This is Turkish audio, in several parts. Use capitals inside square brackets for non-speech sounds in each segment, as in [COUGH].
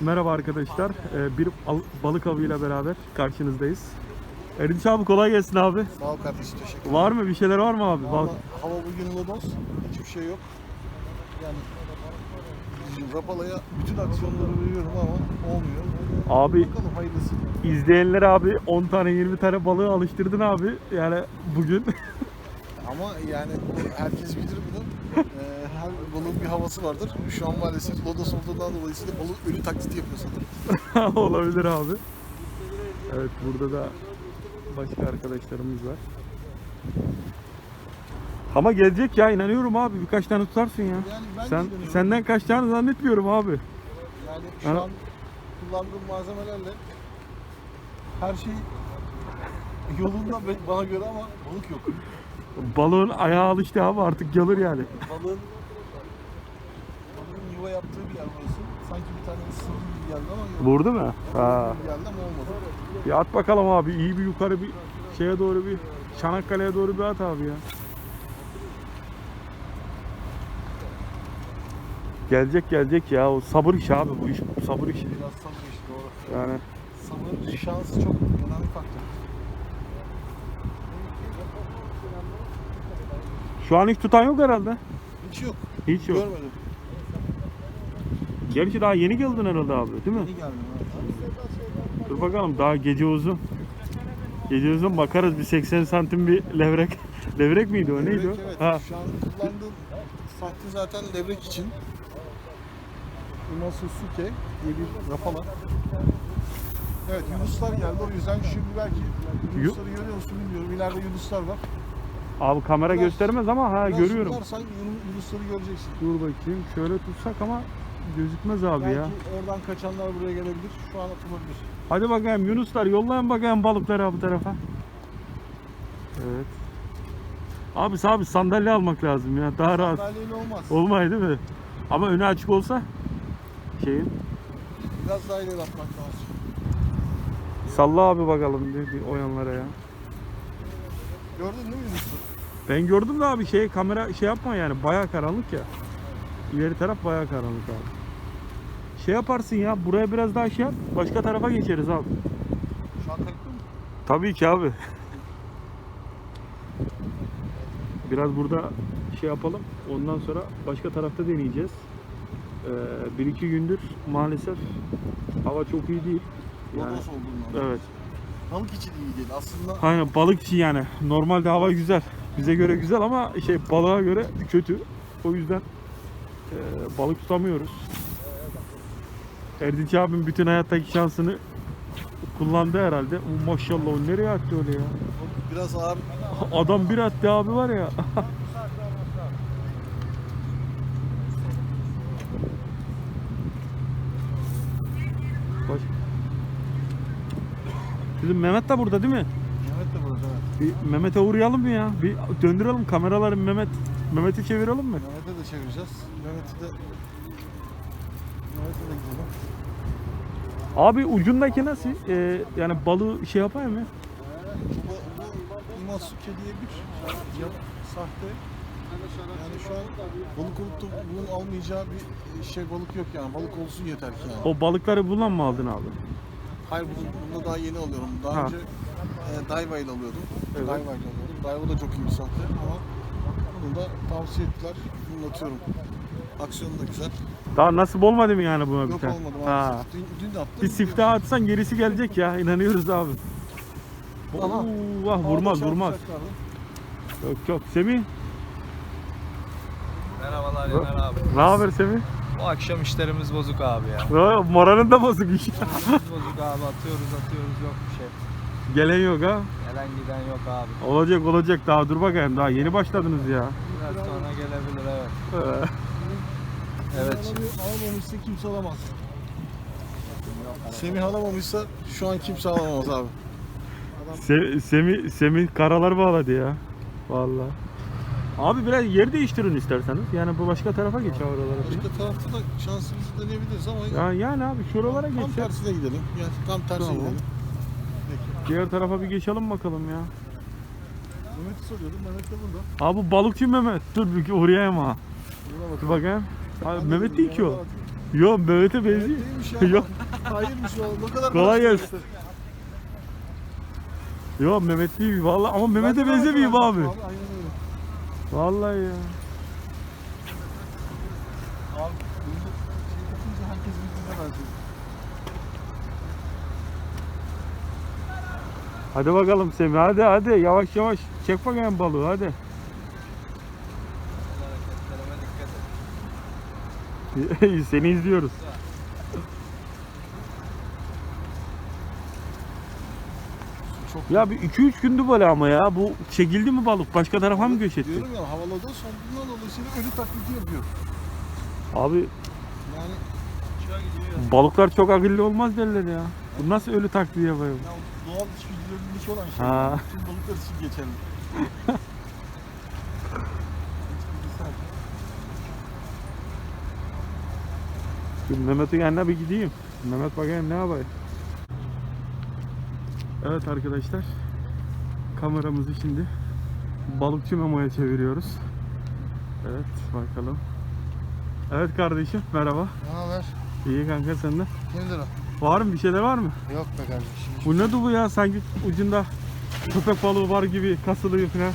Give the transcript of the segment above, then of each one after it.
Merhaba arkadaşlar. Ee, Bir al- balık avıyla beraber karşınızdayız. Erdinç abi kolay gelsin abi. Sağ ol kardeşim teşekkür ederim. Var mı bir şeyler var mı abi? Bal- hava bugün lodos. Hiçbir şey yok. Yani Rapala'ya bütün aksiyonları veriyorum ama olmuyor. Abi Bakalım hayırlısı. izleyenler abi 10 tane 20 tane balığı alıştırdın abi. Yani bugün [LAUGHS] Ama yani herkes bilir bunu. Ee, her balığın bir havası vardır. Şu an maalesef lodos olduğundan dolayısıyla balık ölü taklidi yapıyor sanırım. [LAUGHS] olabilir abi. Evet burada da başka arkadaşlarımız var. Ama gelecek ya inanıyorum abi birkaç tane tutarsın ya. Yani ben Sen inanıyorum. senden kaç tane zannetmiyorum abi. Yani şu Ha. an kullandığım malzemelerle her şey yolunda bana göre ama balık yok. Balığın ayağı alıştı abi artık gelir yani. Balığın balığın yuva yaptığı bir yer burası. Sanki bir tane ısırdı gibi geldi ama yok. Vurdu mu? Ha. Gibi geldi ama olmadı. Bir at bakalım abi iyi bir yukarı bir şeye doğru bir Çanakkale'ye doğru bir at abi ya. Gelecek gelecek ya o sabır işi abi bu iş sabır işi. Biraz sabır işte doğru. Yani Sabır, şans çok önemli faktör. Şu an hiç tutan yok herhalde. Hiç yok. Hiç yok. Görmedim. Gerçi daha yeni geldin herhalde abi değil mi? Yeni geldim. ha. Dur bakalım daha gece uzun. Gece uzun bakarız bir 80 santim bir levrek. [LAUGHS] levrek miydi o neydi Levrek, o? Evet. Ha. Şu an kullandığım sahte zaten levrek için. Inosusuke diye bir rapala. Evet Yunuslar geldi o yüzden şimdi belki Yunusları görüyor musun bilmiyorum. İleride Yunuslar var. Abi kamera Biraz- göstermez ama ha görüyorum. Yunusları göreceksin. Dur bakayım şöyle tutsak ama gözükmez abi belki ya. oradan kaçanlar buraya gelebilir. Şu an atılabilir. Hadi bakayım Yunuslar yollayın bakayım balıkları bu tarafa. Evet. Abi abi sandalye almak lazım ya daha rahat. Sandalyeyle olmaz. Olmay değil mi? Ama önü açık olsa şeyin. Biraz daha ileri atmak lazım. Salla abi bakalım bir, bir o yanlara ya. Gördün değil mi Yunus'u? Ben gördüm de abi şey kamera şey yapma yani bayağı karanlık ya. İleri taraf bayağı karanlık abi. Şey yaparsın ya buraya biraz daha şey yap başka tarafa geçeriz abi. Şu an kayıtlı mı? Tabii ki abi. Biraz burada şey yapalım. Ondan sonra başka tarafta deneyeceğiz. Ee, bir iki gündür maalesef hava çok iyi değil. Yani, Lodos olduğundan. evet. Balık için iyi değil. Aslında Aynen balık için yani. Normalde hava güzel. Bize göre güzel ama şey balığa göre kötü. O yüzden e, balık tutamıyoruz. Erdinç abim bütün hayattaki şansını kullandı herhalde. O maşallah o nereye attı öyle ya? biraz ağır. Adam bir attı abi var ya. [LAUGHS] Bizim Mehmet de burada değil mi? Mehmet de burada. Evet. Bir Mehmet'e uğrayalım mı ya? Bir döndürelim kameraları Mehmet. Mehmet'i çevirelim mi? Mehmet'e de çevireceğiz. Mehmet'i de Mehmet'e de gidelim. Abi ucundaki nasıl? Ee, yani balığı şey yapar mı? Bu, bu Imasuke diye bir ya, sahte. Yani şu an balık olup da bunun almayacağı bir şey balık yok yani. Balık olsun yeter ki yani. O balıkları bundan mı aldın abi? Hayır bunu, bunu da daha yeni alıyorum. Daha Ha. önce e, Daiwa ile alıyordum. Evet. Daiwa ile alıyordum. Daiwa da çok iyi bir sahte ama bunu da tavsiye ettiler. Bunu atıyorum. Aksiyonu da güzel. Daha nasip olmadı mı yani buna bir Yok tane? olmadı Ha. maalesef. Dün, dün de attım. Bir siftah atsan gerisi gelecek ya. inanıyoruz abi. Aha. Oo, vah vurmaz Havada vurmaz. çarpacaklardı. Yok yok. Semih Merhabalar Yener abi. ne haber Semih? Bu akşam işlerimiz bozuk abi ya. Ya, Moralin de bozuk iş. İşlerimiz bozuk abi atıyoruz atıyoruz yok bir şey. Gelen yok ha. Gelen giden yok abi. Olacak olacak daha dur bakayım daha yeni başladınız ya. Biraz sonra gelebilir evet. Ee, Evet. Alamıyor- Alamamışsa kimse alamaz. Semih alamamışsa şu an kimse alamaz abi. Se- Semih, Semih karalar bağladı ya. Vallahi. Abi biraz yer değiştirin isterseniz. Yani bu başka tarafa geç oralara. Başka tarafta da şansımızı deneyebiliriz ama Ya yani abi şuralara tam geç. ya. tersine gidelim. Yani tam tersine Tamam. gidelim. Diğer tarafa bir geçelim bakalım ya. Mehmet'i soruyordum. Mehmet de burada. Abi balıkçı Mehmet. Dur bir uğrayayım ha. Buna Dur bakayım. Abi, Mehmet değil ki o. Yok Mehmet'e benziyor. Değilmiş ya. [LAUGHS] Yok. Hayırmış o. Ne kadar Kolay gelsin. Yok Mehmet değil vallahi ama Mehmet'e benzemiyor abi. Aynen öyle. Vallahi ya. Abi bunu şey yapınca herkes birbirine benziyor. Hadi bakalım Semih hadi hadi yavaş yavaş çek bakayım balığı hadi. [LAUGHS] Seni izliyoruz. Çok Ya bir 2-3 gündü böyle ama ya bu çekildi mi balık başka tarafa mı göç etti? Diyorum ya havaladığı son bundan dolayısıyla ölü taklidi yapıyor. Abi Yani balıklar çok akıllı olmaz derler ya. Bu nasıl ölü taklidi yapıyor? ya doğal içgüdülerindeki olan şey. Ha. Tüm balıklar için geçerli. İçgüdüsel. [LAUGHS] Şimdi Mehmet'in yanına bir gideyim. Mehmet bakayım ne yapayım. Evet arkadaşlar. Kameramızı şimdi balıkçı Memo'ya çeviriyoruz. Evet bakalım. Evet kardeşim merhaba. Ne haber? İyi kanka senden. Kimdir o? Var mı bir şeyler var mı? Yok be kardeşim. Bu ne bu ya sanki ucunda köpek balığı var gibi kasılıyor falan.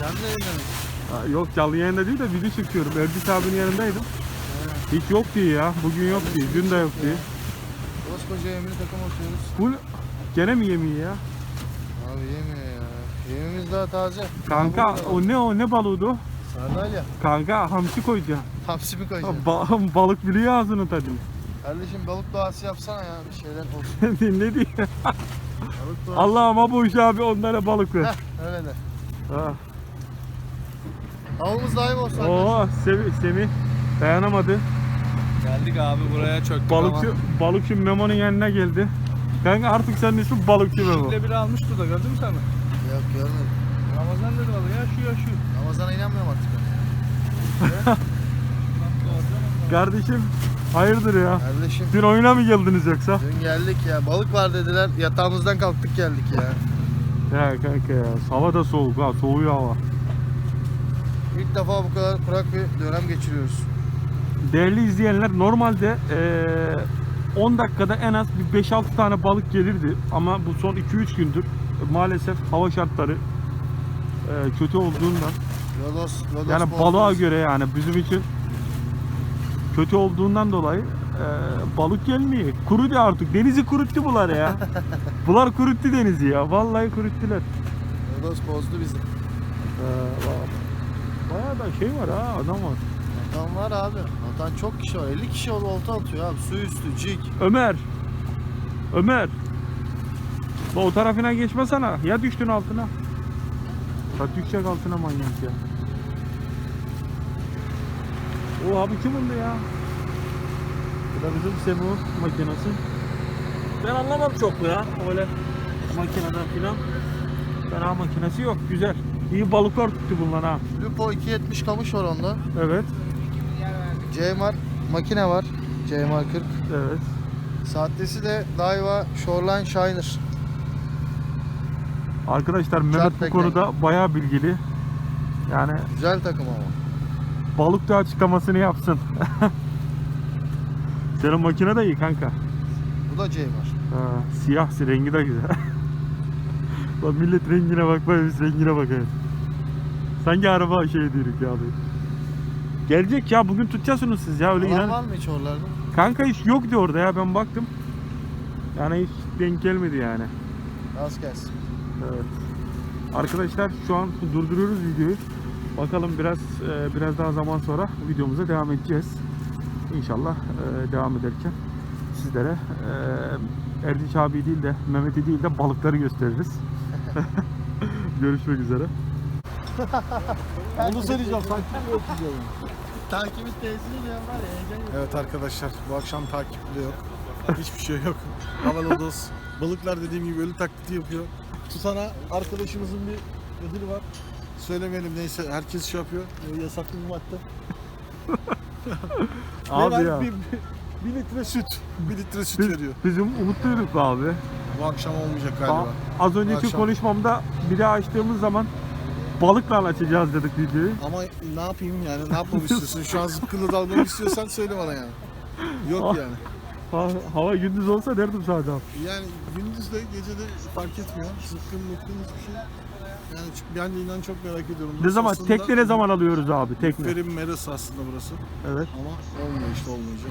Canlı yayınlanıyor. Ha, Yok canlı yayında değil de video çekiyorum. Erdinç abinin yanındaydım. Hiç yok diyor ya. Bugün yok diyor. Dün de yok diyor. Koskoca yemini takım atıyoruz. Bu gene mi yemeği ya? Abi yemiyor ya. Yemimiz daha taze. Kanka o ne o ne balığıydı o? Sardalya. Kanka hamsi koyacağım. Hamsi mi koyacaksın? ba- [LAUGHS] balık biliyor ağzını tadını. Kardeşim balık doğası yapsana ya bir şeyler olsun. [LAUGHS] ne diyor? Balık doğası. Allah'ıma bu iş abi onlara balık ver. Heh öyle de. Ha. Avımız daim olsun. Oo Semih, Semih dayanamadı. Geldik abi buraya çöktük Balıkçı, ama. balıkçı Memo'nun yanına geldi. Kanka artık senin ismin balıkçı Memo. Şimdi biri almıştı da gördün mü sen mi? Yok görmedim. Ramazan dedi bana ya şu ya şu. Ramazan'a inanmıyorum artık ben. [LAUGHS] Kardeşim hayırdır ya? Kardeşim Dün oyuna mı geldiniz yoksa? dün geldik ya. Balık var dediler. Yatağımızdan kalktık geldik ya. Ya kanka ya hava da soğuk ha soğuyor hava. İlk defa bu kadar kurak bir dönem geçiriyoruz. Değerli izleyenler normalde eee, 10 dakikada en az bir 5-6 tane balık gelirdi ama bu son 2-3 gündür maalesef hava şartları eee, kötü olduğundan Lodos, Lodos yani balığa göre yani bizim için kötü olduğundan dolayı eee, balık gelmiyor. Kurudu artık. Denizi kuruttu bunlar ya. [LAUGHS] bunlar kuruttu denizi ya. Vallahi kuruttular. Lodos bozdu bizi. Va- bayağı da şey var ha adam var. Atan var abi. Atan çok kişi var. 50 kişi olta atıyor abi. Su üstü, cik. Ömer. Ömer. Bak o tarafına geçmesene. Ya düştün altına. Bak düşecek altına manyak ya. O abi kim oldu ya? Bu da bizim Semu makinesi. Ben anlamam çok ya öyle makineden filan. Fena makinesi yok güzel. İyi balıklar tuttu bunlar ha. Lupo 270 kamış var onda. Evet. CMR makine var. CMR 40. Evet. Saatlesi de Daiwa Shoreline Shiner. Arkadaşlar Mehmet bu konuda bayağı bilgili. Yani Güzel takım ama. Balık da açıklamasını yapsın. [LAUGHS] Senin makine de iyi kanka. Bu da CMR. Ha, siyah rengi de güzel. [LAUGHS] Bak millet rengine bakmayın biz rengine bakayım. Sanki araba şey diyoruz ya abi. Gelecek ya bugün tutacaksınız siz ya öyle Alan inan. var mı hiç oralarda? Kanka hiç yoktu orada ya ben baktım. Yani hiç denk gelmedi yani. Rast gelsin. Evet. Arkadaşlar şu an durduruyoruz videoyu. Bakalım biraz e, biraz daha zaman sonra videomuza devam edeceğiz. İnşallah e, devam ederken sizlere e, Erdinç abi değil de Mehmet'i değil de balıkları gösteririz. [LAUGHS] Görüşmek üzere. Onu söyleyeceğim. Takip yok Takibi tesir ediyor var ya. heyecan. Evet arkadaşlar bu akşam takip bile yok. Hiçbir şey yok. Havalodos. Balıklar dediğim gibi ölü taklidi yapıyor. Tutana arkadaşımızın bir ödülü var. Söylemeyelim neyse herkes şey yapıyor. E, yasaklı bir madde. [LAUGHS] Abi ya. Bir, bir, bir litre süt. Bir litre süt Biz, veriyor. bizim umutluyduk abi. Bu akşam olmayacak galiba. Az önceki Akşam. konuşmamda bir daha açtığımız zaman balıkla açacağız dedik videoyu. Ama ne yapayım yani ne yapmamı [LAUGHS] istiyorsun? Şu an zıpkınla dalmamı istiyorsan söyle bana yani. Yok yani. Ha- hava gündüz olsa derdim abi. Yani gündüz de gece de fark etmiyor. Zıkkın mıkkın hiçbir şey. Yani ben de inan çok merak ediyorum. Ne zaman aslında tekne ne zaman alıyoruz abi tekne? Ferin merası aslında burası. Evet. Ama olmuyor işte olmayacak.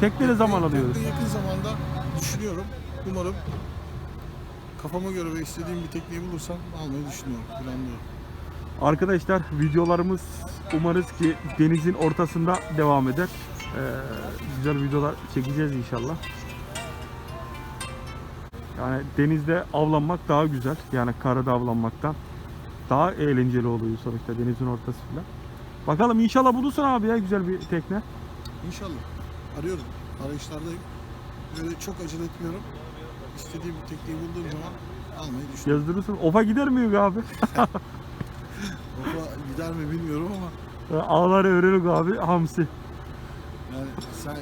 Tekne ne zaman alıyoruz? tekne yakın zamanda düşünüyorum. Umarım kafama göre ve istediğim bir tekneyi bulursam almayı düşünüyorum. Planlıyorum. Arkadaşlar videolarımız umarız ki denizin ortasında devam eder. Ee, güzel videolar çekeceğiz inşallah. Yani denizde avlanmak daha güzel. Yani karada avlanmaktan daha eğlenceli oluyor sonuçta denizin ortası falan. Bakalım inşallah bulursun abi ya güzel bir tekne. İnşallah. Arıyorum. Arayışlardayım. Böyle çok acele etmiyorum. İstediğim bir tekneyi bulduğum zaman almayı düşünüyorum. Yazdırırsın. Ofa gider mi abi? [LAUGHS] Opa gider mi bilmiyorum ama Ağları öğrenir abi hamsi. yani sen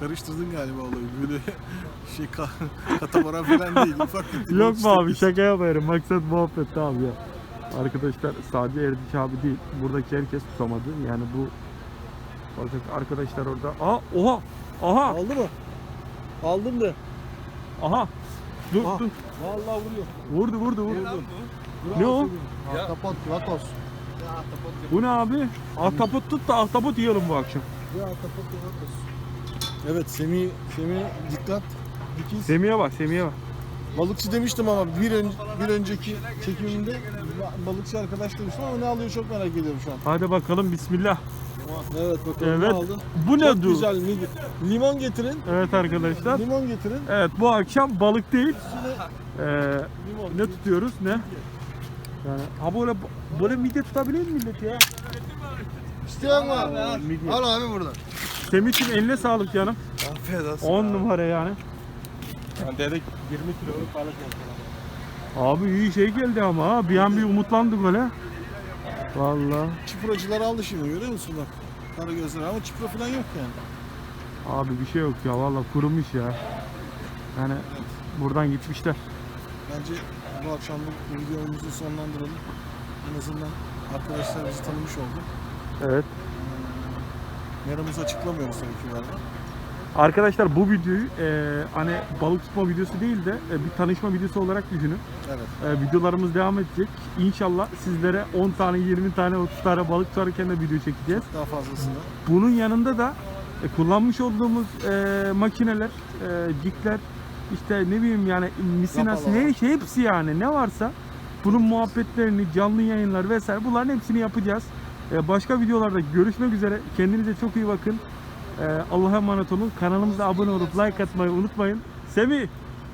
karıştırdın galiba olayı. Böyle [LAUGHS] şey ka [LAUGHS] katamaran falan değil. Ufak [LAUGHS] Yok mu abi şaka yapıyorum. Maksat muhabbet abi ya. Arkadaşlar sadece Erdiç abi değil. Buradaki herkes tutamadı. Yani bu bakın arkadaşlar orada. Aa oha. Aha. Aldı mı? Aldım da. Aha. Dur Ah. dur. Vallahi vuruyor. Vurdu vurdu vurdu. Lan bu. Ne o? Ya. Ahtapot. Ya ahtapot Bu ne abi? Ahtapot tut da ahtapot yiyelim bu akşam. Bir ahtapot, lakos. Evet, Semih, Semih dikkat. Dikiz. Semih'e bak Semih'e bak. Balıkçı demiştim ama bir, ön, bir önceki çekimimde ba- balıkçı arkadaş demiştim ama ne alıyor çok merak ediyorum şu an. Hadi bakalım bismillah. Evet bakalım Evet. ne aldı. Bu ne Çok dur? güzel limon. Limon getirin. Evet arkadaşlar. Limon getirin. Evet bu akşam balık değil. Ee, Limon. ne tutuyoruz ne? Yani ha böyle böyle midye tutabilir mi millet ya? İsteyen var. Al abi burada. Semih'cim eline sağlık canım. Afiyet olsun. 10 numara yani. Yani dedik 20 kiloluk balık Abi iyi şey geldi ama ha. Bir an bir umutlandık öyle. Vallahi. Çipracılar aldı şimdi görüyor musun bak. Kara gözler ama çipra falan yok yani. Abi bir şey yok ya vallahi kurumuş ya. Yani buradan gitmişler. Bence bu akşamlık videomuzu sonlandıralım. En azından arkadaşlar bizi tanımış oldu. Evet. Meramızı ki bu arada. Arkadaşlar bu videoyu e, hani balık tutma videosu değil de e, bir tanışma videosu olarak düşünün. Evet. E, videolarımız devam edecek. İnşallah sizlere 10 tane, 20 tane, 30 tane balık tutarken de video çekeceğiz. Daha fazlasını. Bunun yanında da e, kullanmış olduğumuz e, makineler, e, cikler, işte ne bileyim yani misinas, ne şey hepsi yani ne varsa bunun muhabbetlerini, canlı yayınlar vesaire bunların hepsini yapacağız. E, başka videolarda görüşmek üzere. Kendinize çok iyi bakın. E, Allah'a emanet olun. Kanalımıza abone olup like atmayı unutmayın. Semih,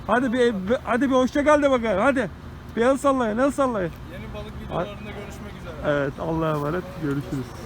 hadi bir hadi bir hoşça kal de bakalım. Hadi. Bir el sallayın, el sallayın. Yeni balık videolarında görüşmek üzere. Evet, Allah'a emanet. Görüşürüz.